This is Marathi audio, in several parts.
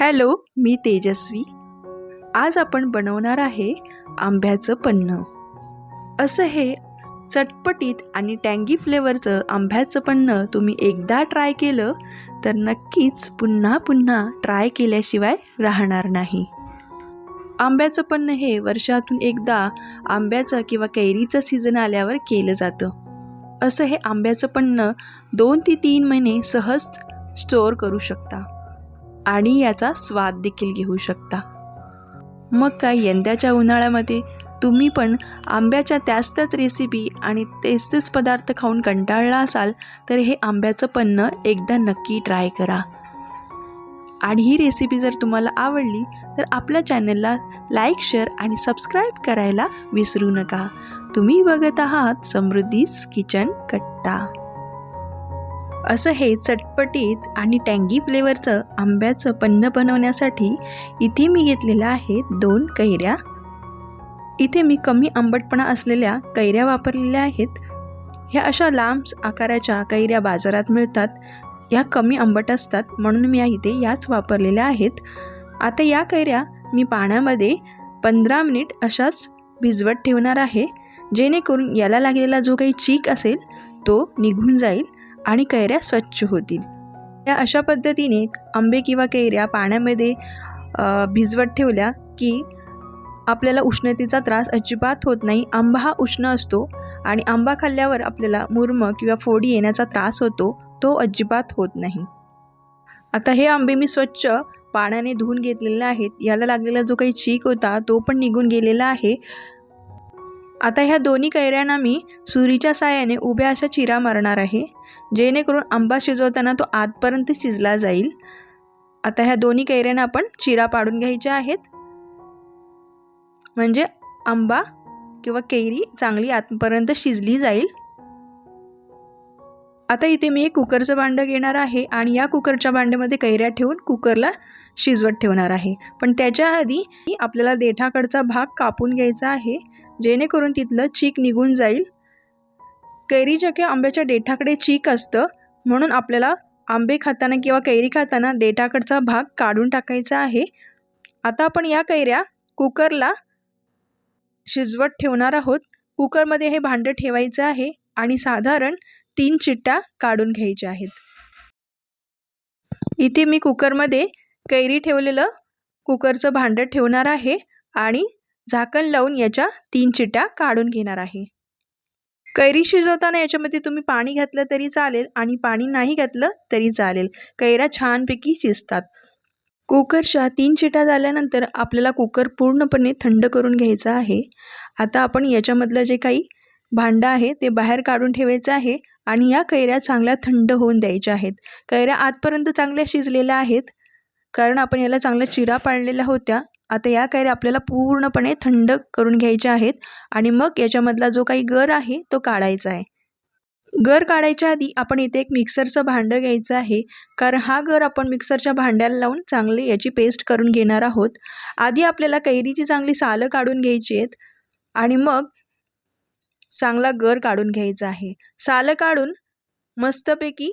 हॅलो मी तेजस्वी. आज आपण बनवणार आहे आंब्याचं पन्न. असं हे चटपटीत आणि टँगी फ्लेवरचं आंब्याचं पन्न तुम्ही एकदा ट्राय केलं तर नक्कीच पुन्हा पुन्हा ट्राय केल्याशिवाय राहणार नाही. आंब्याचं पन्न हे वर्षातून एकदा आंब्याचं किंवा कैरीचं सीझन आल्यावर केलं जातं. असं हे आंब्याचं पन्न दोन ते तीन महिने सहज स्टोअर करू शकता. आणि याचा स्वाद देखील घेऊ शकता. मग काय यंदाच्या उन्हाळ्यामध्ये तुम्ही पण आंब्याच्या त्याच त्याच रेसिपी आणि तेच तेच पदार्थ खाऊन कंटाळला असाल तर हे आंब्याचं पन्न एकदा नक्की ट्राय करा. आणि ही रेसिपी जर तुम्हाला आवडली तर आपल्या चॅनलला लाईक शेअर आणि सबस्क्राईब करायला विसरू नका. तुम्ही बघत आहात समृद्धीच किचन कट्टा. असं हे चटपटीत आणि टँगी फ्लेवरचं आंब्याचं पन्न बनवण्यासाठी इथे मी घेतलेलं आहे दोन कैऱ्या. इथे मी कमी आंबटपणा असलेल्या कैऱ्या वापरलेल्या आहेत. ह्या अशा लांब आकाराच्या कैऱ्या बाजारात मिळतात. ह्या कमी आंबट असतात म्हणून मी इथे याच वापरलेल्या आहेत. आता या कैऱ्या मी पाण्यामध्ये पंधरा मिनिट अशाच भिजवत ठेवणार आहे. जेणेकरून याला लागलेला जो काही चीक असेल तो निघून जाईल. आणि कैऱ्या स्वच्छ होतील. या अशा पद्धतीने आंबे किंवा कैऱ्या पाण्यामध्ये भिजवत ठेवल्या की आपल्याला उष्णतेचा त्रास अजिबात होत नाही. आंबा हा उष्ण असतो आणि आंबा खाल्ल्यावर आपल्याला मुरम किंवा फोडी येण्याचा त्रास होतो तो अजिबात होत नाही. आता हे आंबे मी स्वच्छ पाण्याने धुवून घेतलेले आहेत. याला लागलेला जो काही चीक होता तो पण निघून गेलेला आहे. आता ह्या दोन्ही कैऱ्यांना मी सुरीच्या साहाय्याने उभ्या अशा चिरा मारणार आहे. जेणेकरून आंबा शिजवताना तो आतपर्यंत शिजला जाईल. आता ह्या दोन्ही कैऱ्यांना आपण चिरा पाडून घ्यायच्या आहेत. म्हणजे आंबा किंवा कैरी चांगली आतपर्यंत शिजली जाईल. आता इथे मी एक कुकरचं भांडं घेणार आहे आणि या कुकरच्या भांड्यामध्ये कैऱ्या ठेवून कुकरला शिजवत ठेवणार आहे. पण त्याच्या आधी आपल्याला देठाकडचा भाग कापून घ्यायचा आहे. जेणेकरून तिथलं चीक निघून जाईल. कैरीच्या किंवा आंब्याच्या देठाकडे चीक असतं म्हणून आपल्याला आंबे खाताना किंवा कैरी खाताना देठाकडचा भाग काढून टाकायचा आहे. आता आपण या कैऱ्या कुकरला शिजवत ठेवणार आहोत. कुकरमध्ये हे भांडं ठेवायचं आहे आणि साधारण तीन चिट्ट्या काढून घ्यायच्या आहेत. इथे मी कुकरमध्ये कैरी ठेवलेलं कुकरचं भांडं ठेवणार आहे आणि झाकण लावून याच्या तीन चिट्ट्या काढून घेणार आहे. कैरी शिजवताना याच्यामध्ये तुम्ही पाणी घातलं तरी चालेल आणि पाणी नाही घातलं तरी चालेल. कैऱ्या छानपैकी शिजतात. कुकरच्या तीन चिटा झाल्यानंतर आपल्याला कुकर पूर्णपणे थंड करून घ्यायचा आहे. आता आपण याच्यामधलं जे काही भांडं आहे ते बाहेर काढून ठेवायचं आहे आणि या कैऱ्या चांगल्या थंड होऊन द्यायच्या आहेत. कैऱ्या आतपर्यंत चांगल्या शिजलेल्या आहेत. कारण आपण याला चांगल्या चिरा पाळलेल्या होत्या. आता या कैऱ्या आपल्याला पूर्णपणे थंड करून घ्यायच्या आहेत आणि मग याच्यामधला जो काही गर आहे तो काढायचा आहे. गर काढायच्या आधी आपण इथे एक मिक्सरचं भांडं घ्यायचं आहे. कारण हा गर आपण मिक्सरच्या भांड्याला लावून चांगली याची पेस्ट करून घेणार आहोत. आधी आपल्याला कैरीची चांगली सालं काढून घ्यायची आहेत आणि मग चांगला गर काढून घ्यायचा आहे. सालं काढून मस्तपैकी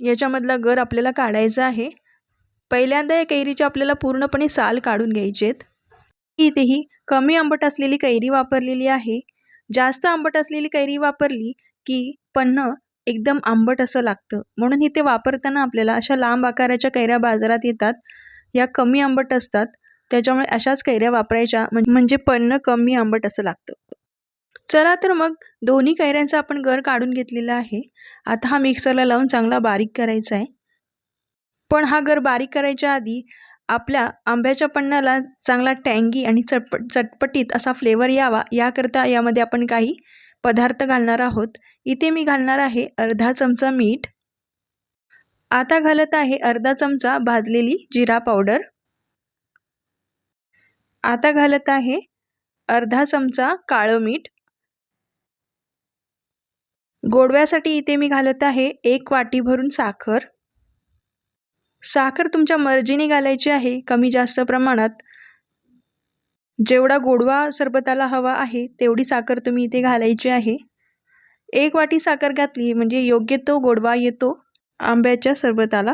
याच्यामधला गर आपल्याला काढायचा आहे. पहिल्यांदा या कैरीची आपल्याला पूर्णपणे साल काढून घ्यायचे आहेत इथेही कमी आंबट असलेली कैरी वापरलेली आहे. जास्त आंबट असलेली कैरी वापरली की पन्नं एकदम आंबट असं लागतं. म्हणून इथे वापरताना आपल्याला अशा लांब आकाराच्या कैऱ्या बाजारात येतात. या कमी आंबट असतात. त्याच्यामुळे अशाच कैऱ्या वापरायच्या म्हणजे पन्न कमी आंबट असं लागतं. चला तर मग दोन्ही कैऱ्यांचा आपण गर काढून घेतलेला आहे. आता हा मिक्सरला लावून चांगला बारीक करायचा आहे. पण हा गर बारीक करायच्या आधी आपल्या आंब्याच्या पन्नाला चांगला टँगी आणि चटपट चटपटीत असा फ्लेवर यावा. याकरता यामध्ये आपण काही पदार्थ घालणार आहोत. इथे मी घालणार आहे अर्धा चमचा मीठ. आता घालत आहे अर्धा चमचा भाजलेली जिरा पावडर. आता घालत आहे अर्धा चमचा काळं मीठ. गोडव्यासाठी इथे मी घालत आहे एक वाटी भरून साखर. साखर तुमच्या मर्जीने घालायची आहे कमी जास्त प्रमाणात. जेवढा गोडवा सरबताला हवा आहे तेवढी साखर तुम्ही इथे घालायची आहे. एक वाटी साखर घातली म्हणजे योग्य तो गोडवा येतो आंब्याच्या सरबताला.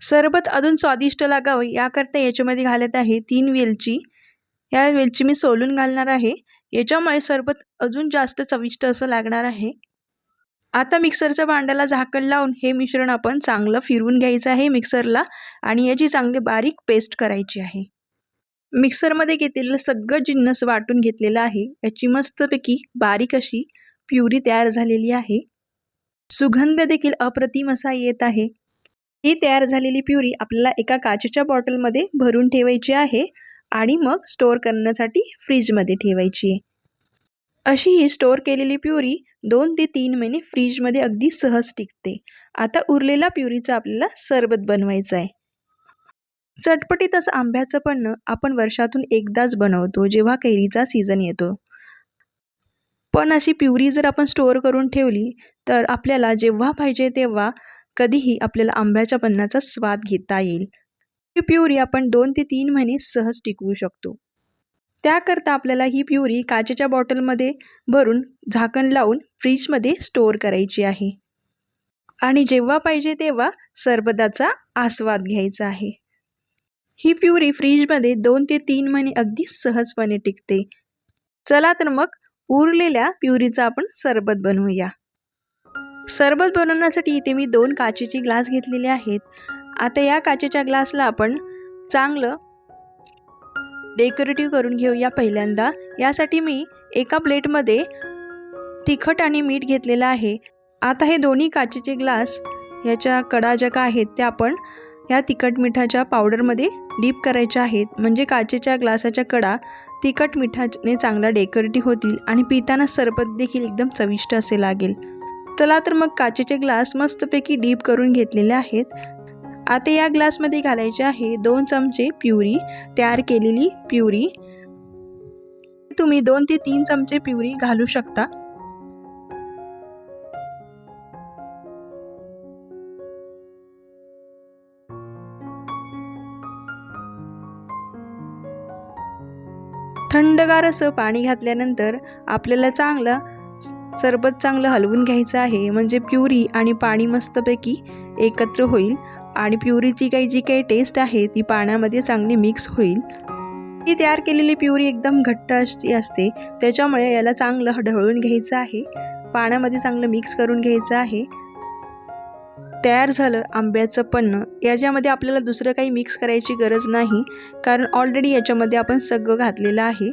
सरबत अजून स्वादिष्ट लागावं याकरता याच्यामध्ये घालत आहे तीन वेलची. या वेलची मी सोलून घालणार आहे. याच्यामुळे सरबत अजून जास्त चविष्ट असं लागणार आहे. आता मिक्सरच्या भांड्याला झाकण लावून हे मिश्रण आपण चांगलं फिरवून घ्यायचं आहे मिक्सरला आणि याची चांगली बारीक पेस्ट करायची आहे. मिक्सरमध्ये घेतलेलं सगळं जिन्नस वाटून घेतलेलं आहे. याची मस्तपैकी बारीक अशी प्युरी तयार झालेली आहे. सुगंध देखील अप्रतिम असा येत आहे. ही तयार झालेली प्युरी आपल्याला एका काचेच्या बॉटलमध्ये भरून ठेवायची आहे आणि मग स्टोअर करण्यासाठी फ्रीजमध्ये ठेवायची आहे. अशी ही स्टोअर केलेली प्युरी दोन ते तीन महिने फ्रीजमध्ये अगदी सहज टिकते. आता उरलेला प्युरीचा आपल्याला सरबत बनवायचं आहे. चटपटीत असं आंब्याचं पण आपण वर्षातून एकदाच बनवतो जेव्हा कैरीचा सीझन येतो. पण अशी प्युरी जर आपण स्टोअर करून ठेवली तर आपल्याला जेव्हा पाहिजे तेव्हा कधीही आपल्याला आंब्याच्या पन्नाचा स्वाद घेता येईल. ही प्युरी आपण दोन ते तीन महिने सहज टिकवू शकतो. त्याकरता आपल्याला ही प्युरी काचेच्या बॉटलमध्ये भरून झाकण लावून फ्रीजमध्ये स्टोअर करायची आहे. आणि जेव्हा पाहिजे तेव्हा सरबताचा आस्वाद घ्यायचा आहे. ही प्युरी फ्रीजमध्ये दोन ते तीन महिने अगदी सहजपणे टिकते. चला तर मग उरलेल्या प्युरीचा आपण सरबत बनवूया. सरबत बनवण्यासाठी इथे मी दोन काचेचे ग्लास घेतलेले आहेत. आता या काचेच्या ग्लासला आपण चांगलं डेकोरेटिव्ह करून घेऊया पहिल्यांदा. यासाठी मी एका प्लेटमध्ये तिखट आणि मीठ घेतलेलं आहे. आता हे दोन्ही काचेचे ग्लास याच्या कडा ज्या का आहेत त्या आपण या तिखट मिठाच्या पावडरमध्ये डीप करायच्या आहेत. म्हणजे काचेच्या ग्लासाच्या कडा तिखट मिठाने चांगला डेकोरेटिव्ह होतील आणि पिताना सरबत देखील एकदम चविष्ट असे लागेल. चला तर मग काचेचे ग्लास मस्तपैकी डीप करून घेतलेले आहेत. आता या ग्लासमध्ये घालायचे आहे दोन चमचे प्युरी तयार केलेली प्युरी. तुम्ही दोन ते तीन चमचे प्युरी घालू शकता. थंडगार असं पाणी घातल्यानंतर आपल्याला चांगलं सरबत चांगलं हलवून घ्यायचं आहे. म्हणजे प्युरी आणि पाणी मस्तपैकी एकत्र होईल. आणि प्युरीची काही जी काही टेस्ट आहे ती पाण्यामध्ये चांगली मिक्स होईल. ती तयार केलेली प्युरी एकदम घट्ट अशी असते. त्याच्यामुळे याला चांगलं ढवळून घ्यायचं आहे. पाण्यामध्ये चांगलं मिक्स करून घ्यायचं आहे. तयार झालं आंब्याचं पन्न याच्यामध्ये आपल्याला दुसरं काही मिक्स करायची गरज नाही कारण ऑलरेडी याच्यामध्ये आपण सगळं घातलेलं आहे.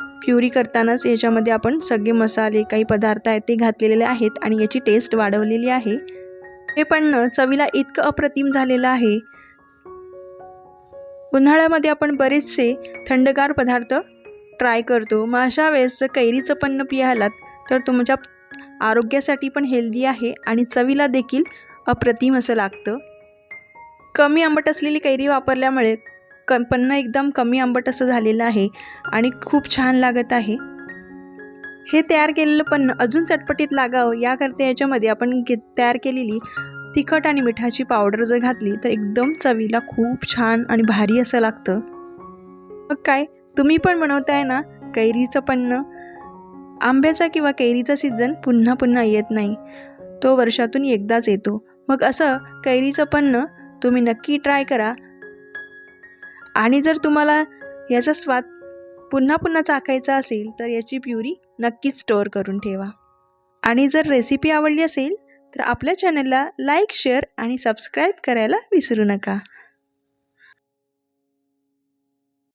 प्युरी करतानाच याच्यामध्ये आपण सगळे मसाले काही पदार्थ आहेत ते घातलेले आहेत आणि याची टेस्ट वाढवलेली आहे. हे पण चवीला इतकं अप्रतिम झालेलं आहे. उन्हाळ्यामध्ये आपण बरेचसे थंडगार पदार्थ ट्राय करतो. मग अशा वेळेस जर कैरीचं पन्न पियालात तर तुमच्या आरोग्यासाठी पण हेल्दी आहे आणि चवीला देखील अप्रतिम असं लागतं. कमी आंबट असलेली कैरी वापरल्यामुळे क पन्न एकदम कमी आंबट असं झालेलं आहे आणि खूप छान लागत आहे. हे तयार केलेलं पन्न अजून चटपटीत लागावं याकरता याच्यामध्ये आपण घे तयार केलेली तिखट आणि मिठाची पावडर जर घातली तर एकदम चवीला खूप छान आणि भारी असं लागतं. मग काय तुम्ही पण बनवताय ना? कैरीचं पन्न आंब्याचा किंवा कैरीचा सीझन पुन्हा पुन्हा येत नाही. तो वर्षातून एकदाच येतो. मग असं कैरीचं पन्न तुम्ही नक्की ट्राय करा. आणि जर तुम्हाला याचा स्वाद पुन्हा पुन्हा चाकायचा असेल तर याची प्युरी नक्कीच स्टोअर करून ठेवा. आणि जर रेसिपी आवडली असेल तर आपल्या चॅनलला लाईक शेअर आणि सबस्क्राईब करायला विसरू नका.